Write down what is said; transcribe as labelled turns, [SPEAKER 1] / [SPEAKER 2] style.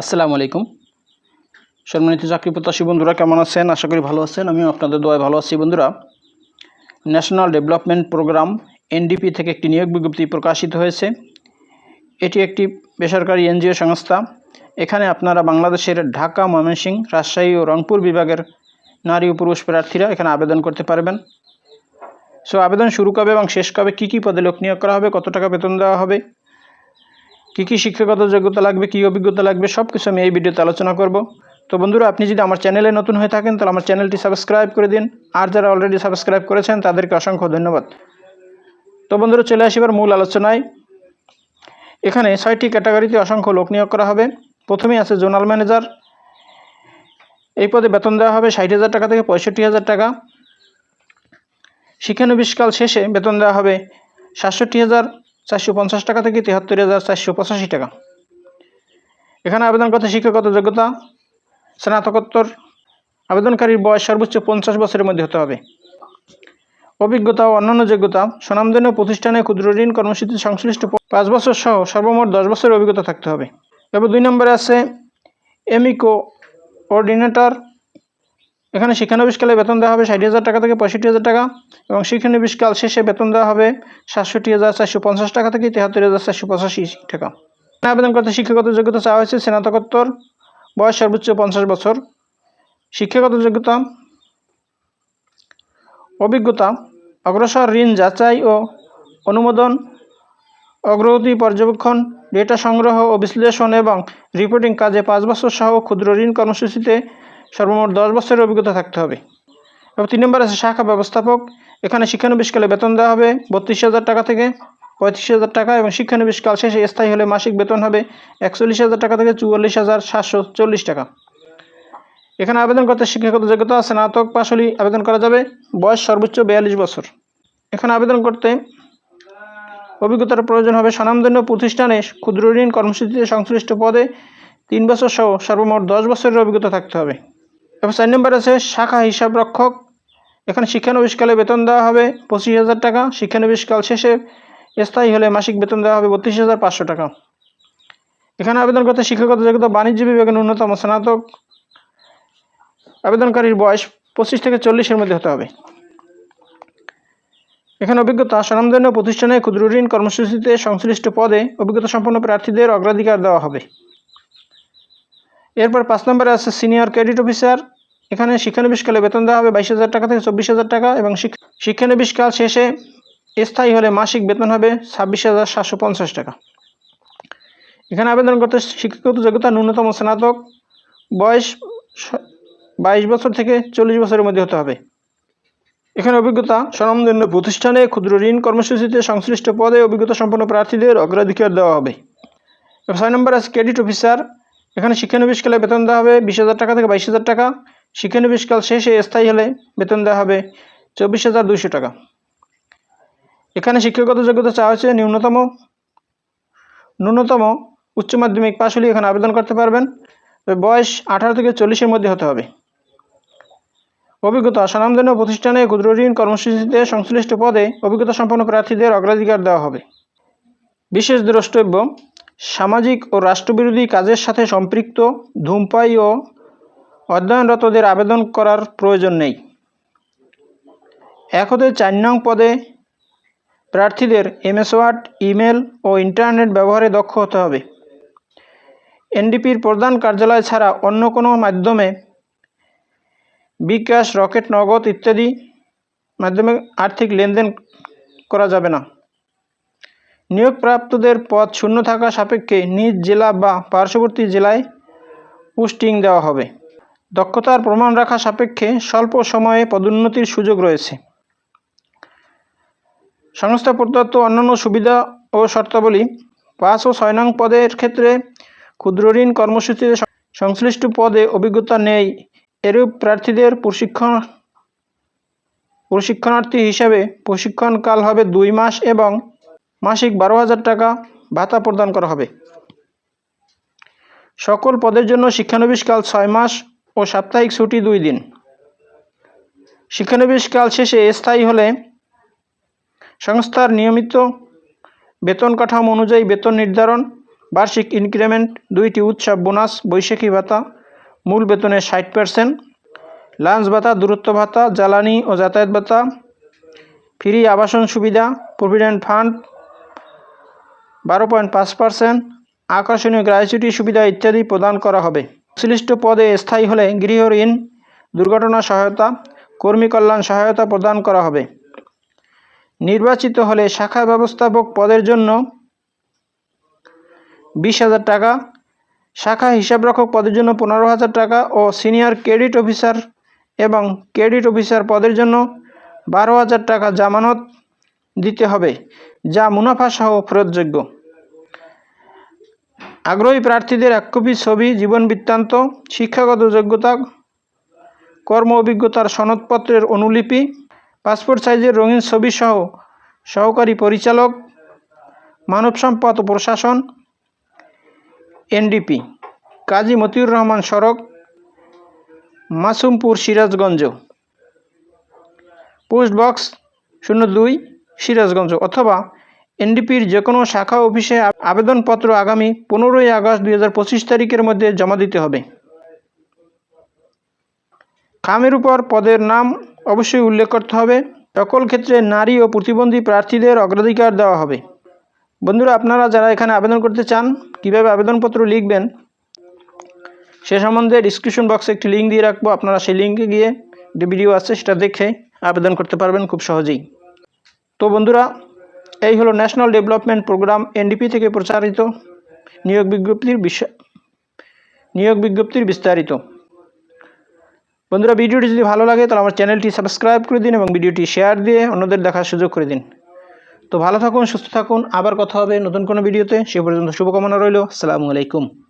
[SPEAKER 1] আসসালামু আলাইকুম। সম্মানিত চাকরি প্রত্যাশী বন্ধুরা, কেমন আছেন? আশা করি ভালো আছেন। আমিও আপনাদের দোয়ায় ভালো আছি বন্ধুরা। ন্যাশনাল ডেভেলপমেন্ট প্রোগ্রাম এনডিপি থেকে একটি নিয়োগ বিজ্ঞপ্তি প্রকাশিত হয়েছে। এটি একটি বেসরকারি এনজিও সংস্থা। এখানে আপনারা বাংলাদেশের ঢাকা, ময়মনসিংহ, রাজশাহী ও রংপুর বিভাগের নারী ও পুরুষ প্রার্থীরা এখানে আবেদন করতে পারবেন। সো আবেদন শুরু কবে এবং শেষ কবে, কী কী পদে লোক নিয়োগ করা হবে, কত টাকা বেতন দেওয়া হবে কী কী শিক্ষাগত যোগ্যতা লাগবে, কী অভিজ্ঞতা লাগবে সব কিছু আমি এই ভিডিওতে আলোচনা করব। তো বন্ধুরা, আপনি যদি আমার চ্যানেলে নতুন হয়ে থাকেন, তাহলে আমার চ্যানেলটি সাবস্ক্রাইব করে দিন। আর যারা অলরেডি সাবস্ক্রাইব করেছেন, তাদেরকে অসংখ্য ধন্যবাদ। তো বন্ধুরা, চলে আসিবার মূল আলোচনায়। এখানে ছয়টি ক্যাটাগরিতে অসংখ্য লোক নিয়োগ করা হবে। প্রথমেই আছে জোনাল ম্যানেজার। এই পদে বেতন দেওয়া হবে ষাট হাজার টাকা থেকে পঁয়ষট্টি হাজার টাকা। শিক্ষানবিশকাল শেষে বেতন দেওয়া হবে সাতষট্টি হাজার। চারশো পঞ্চাশ টাকা থেকে তিয়াত্তর হাজার চারশো পঁচাশি টাকা। এখানে আবেদন করতে শিক্ষাগত যোগ্যতা, স্নাতকোত্তর, আবেদনকারীর বয়স সর্বোচ্চ পঞ্চাশ বছরের মধ্যে হতে হবে। অভিজ্ঞতা ও অন্যান্য যোগ্যতা স্বনামধন্য প্রতিষ্ঠানে ক্ষুদ্র ঋণ কর্মসূচিতে সংশ্লিষ্ট পাঁচ বছর সহ সর্বমোট দশ বছরের অভিজ্ঞতা থাকতে হবে। এবার দুই নম্বরে আছে এমিকো অর্ডিনেটর এখানে শিক্ষানবিশকালে বেতন দেওয়া হবে ষাট হাজার টাকা থেকে পঁয়ষট্টি হাজার টাকা এবং শিক্ষানবিশকাল শেষে বেতন দেওয়া হবে সাতষট্টি হাজার চারশো পঞ্চাশ টাকা থেকে তেহাত্তর হাজার চারশো পঁচাশি টাকা। আবেদন করতে শিক্ষাগত যোগ্যতা চাওয়া হয়েছে স্নাতকোত্তর, বয়স সর্বোচ্চ পঞ্চাশ বছর। শিক্ষাগত যোগ্যতা, অভিজ্ঞতা, অগ্রসর ঋণ যাচাই ও অনুমোদন, অগ্রগতি পর্যবেক্ষণ, ডেটা সংগ্রহ ও বিশ্লেষণ এবং রিপোর্টিং কাজে পাঁচ বছর সহ ক্ষুদ্র ঋণ কর্মসূচিতে সর্বমোট দশ বছরের অভিজ্ঞতা থাকতে হবে। এবং তিন নম্বর আছে শাখা ব্যবস্থাপক। এখানে শিক্ষানবিশকালে বেতন দেওয়া হবে বত্রিশ হাজার টাকা থেকে পঁয়ত্রিশ হাজার টাকা এবং শিক্ষানবিশকাল শেষে স্থায়ী হলে মাসিক বেতন হবে একচল্লিশ হাজার টাকা থেকে চুয়াল্লিশ হাজার সাতশো চল্লিশ টাকা। এখানে আবেদন করতে শিক্ষাগত যোগ্যতা স্নাতক পাশ হলেই আবেদন করা যাবে। বয়স সর্বোচ্চ বিয়াল্লিশ বছর। এখানে আবেদন করতে অভিজ্ঞতার প্রয়োজন হবে স্বনামধন্য প্রতিষ্ঠানে ক্ষুদ্র ঋণ কর্মসূচিতে সংশ্লিষ্ট পদে তিন বছর সহ সর্বমোট দশ বছরের অভিজ্ঞতা থাকতে হবে। এবং চার নম্বর আছে, শাখা হিসাব রক্ষক। এখানে শিক্ষানবিশকালে বেতন দেওয়া হবে পঁচিশ হাজার টাকা। শিক্ষানবিশকাল শেষে স্থায়ী হলে মাসিক বেতন দেওয়া হবে বত্রিশ হাজার পাঁচশো টাকা। এখানে আবেদন করতে শিক্ষাগত যোগ্যতা, বাণিজ্য বিভাগের ন্যূনতম স্নাতক। আবেদনকারীর বয়স পঁচিশ থেকে চল্লিশের মধ্যে হতে হবে। এখানে অভিজ্ঞতা, স্বনামধন্য প্রতিষ্ঠানে ক্ষুদ্র ঋণ কর্মসূচিতে সংশ্লিষ্ট পদে অভিজ্ঞতা সম্পন্ন প্রার্থীদের অগ্রাধিকার দেওয়া হবে। এরপর পাঁচ নম্বরে আছে সিনিয়র ক্রেডিট অফিসার। এখানে শিক্ষানবিশকালে বেতন দেওয়া হবে বাইশ হাজার টাকা থেকে চব্বিশ হাজার টাকা এবং শিক্ষানবিশকাল শেষে স্থায়ী হলে মাসিক বেতন হবে ছাব্বিশ হাজার সাতশো পঞ্চাশ টাকা। এখানে আবেদন করতে শিক্ষাগত যোগ্যতা ন্যূনতম স্নাতক বয়স বাইশ বছর থেকে চল্লিশ বছরের মধ্যে হতে হবে। এখানে অভিজ্ঞতা স্বনামধন্য প্রতিষ্ঠানে ক্ষুদ্র ঋণ কর্মসূচিতে সংশ্লিষ্ট পদে অভিজ্ঞতা সম্পন্ন প্রার্থীদের অগ্রাধিকার দেওয়া হবে। ছয় নম্বর আছে ক্রেডিট অফিসার। এখানে শিক্ষানবিশকালে বেতন দেওয়া হবে বিশ হাজার টাকা থেকে বাইশ হাজার টাকা। শিক্ষানবিশকাল শেষে স্থায়ী হলে বেতন দেওয়া হবে চব্বিশ হাজার দুইশো টাকা। এখানে শিক্ষাগত যোগ্যতা চাওয়া হচ্ছে ন্যূনতম ন্যূনতম উচ্চ মাধ্যমিক পাশ হলে এখানে আবেদন করতে পারবেন। বয়স আঠারো থেকে চল্লিশের মধ্যে হতে হবে। অভিজ্ঞতা, স্বনামধন্য প্রতিষ্ঠানে ক্ষুদ্র ঋণ কর্মসূচিতে সংশ্লিষ্ট পদে অভিজ্ঞতা সম্পন্ন প্রার্থীদের অগ্রাধিকার দেওয়া হবে। বিশেষ দ্রষ্টব্য, সামাজিক ও রাষ্ট্রবিরোধী কাজের সাথে সম্পৃক্ত ধূমপাই ও অধ্যয়নরতদের আবেদন করার প্রয়োজন নেই। এক হতে চার নং পদে প্রার্থীদের এমএস ওয়ার্ড, ইমেল ও ইন্টারনেট ব্যবহারে দক্ষ হতে হবে। এনডিপির প্রধান কার্যালয় ছাড়া অন্য কোনো মাধ্যমে বিকাশ, রকেট, নগদ ইত্যাদি মাধ্যমে আর্থিক লেনদেন করা যাবে না। নিয়োগপ্রাপ্তদের পদ শূন্য থাকা সাপেক্ষে নিজ জেলা বা পার্শ্ববর্তী জেলায় পোস্টিং দেওয়া হবে। দক্ষতার প্রমাণ রাখা সাপেক্ষে স্বল্প সময়ে পদোন্নতির সুযোগ রয়েছে। সংস্থা প্রদত্ত অন্যান্য সুবিধা ও শর্তাবলী পাঁচ ও ছয় নং পদের ক্ষেত্রে ক্ষুদ্র ঋণ কর্মসূচিতে সংশ্লিষ্ট পদে অভিজ্ঞতা নেই। এরূপ প্রার্থীদের প্রশিক্ষণ, প্রশিক্ষণার্থী হিসাবে প্রশিক্ষণকাল হবে দুই মাস এবং মাসিক বারো হাজার টাকা ভাতা প্রদান করা হবে। সকল পদের জন্য শিক্ষানবিশকাল ছয় মাস ও সাপ্তাহিক ছুটি দুই দিন। শিক্ষানবিশকাল শেষে স্থায়ী হলে সংস্থার নিয়মিত বেতন কাঠামো অনুযায়ী বেতন নির্ধারণ, বার্ষিক ইনক্রিমেন্ট, দুইটি উৎসব, বোনাস, বৈশাখী ভাতা, মূল বেতনের ষাট পার্সেন্ট লাঞ্চ ভাতা, দূরত্ব ভাতা, জ্বালানি ও যাতায়াত ভাতা, ফ্রি আবাসন সুবিধা, প্রভিডেন্ট ফান্ড, বারো পয়েন্ট পাঁচ পার্সেন্ট আকর্ষণীয় গ্র্যাচুইটি সুবিধা ইত্যাদি প্রদান করা হবে। সংশ্লিষ্ট পদে স্থায়ী হলে গৃহ ঋণ, দুর্ঘটনা সহায়তা, কর্মী কল্যাণ সহায়তা প্রদান করা হবে। নির্বাচিত হলে শাখা ব্যবস্থাপক পদের জন্য বিশ হাজার টাকা, শাখা হিসাবরক্ষক পদের জন্য পনেরো হাজার টাকা ও সিনিয়র ক্রেডিট অফিসার এবং ক্রেডিট অফিসার পদের জন্য বারো হাজার টাকা জামানত দিতে হবে, যা মুনাফা সহ ফেরতযোগ্য। আগ্রহী প্রার্থীদের এক কপি ছবি, জীবন বৃত্তান্ত, শিক্ষাগত যোগ্যতা, কর্ম অভিজ্ঞতার সনদপত্রের অনুলিপি, পাসপোর্ট সাইজের রঙিন ছবি সহ সহকারী পরিচালক, মানব সম্পদ প্রশাসন, এনডিপি, কাজী মতিউর রহমান সড়ক, মাসুমপুর সিরাজগঞ্জ। পোস্ট বক্স শূন্য দুই সিরাজগঞ্জ অথবা এনডিপির যে কোনো শাখা অফিসে আবেদনপত্র আগামী পনেরোই আগস্ট দুই হাজার পঁচিশ তারিখের মধ্যে জমা দিতে হবে। খামের উপর পদের নাম অবশ্যই উল্লেখ করতে হবে। সকল ক্ষেত্রে নারী ও প্রতিবন্ধী প্রার্থীদের অগ্রাধিকার দেওয়া হবে। বন্ধুরা, আপনারা যারা এখানে আবেদন করতে চান, কীভাবে আবেদনপত্র লিখবেন, সে সম্বন্ধে ডিসক্রিপশন বক্সে একটি লিঙ্ক দিয়ে রাখব। আপনারা সেই লিঙ্কে গিয়ে যে ভিডিও আছে সেটা দেখে আবেদন করতে পারবেন খুব সহজেই। তো বন্ধুরা এই হলো ন্যাশনাল ডেভেলপমেন্ট প্রোগ্রাম এনডিপি থেকে প্রচারিত। নিয়োগ বিজ্ঞপ্তির নিয়োগ বিজ্ঞপ্তির বিস্তারিত। বন্ধুরা, ভিডিওটি যদি ভালো লাগে, তাহলে আমার চ্যানেলটি সাবস্ক্রাইব করে দিন এবং ভিডিওটি শেয়ার দিয়ে অন্যদের দেখার সুযোগ করে দিন। তো ভালো থাকুন, সুস্থ থাকুন, আবার কথা হবে নতুন কোনো ভিডিওতে। সে পর্যন্ত শুভকামনা রইল। আসসালামু আলাইকুম।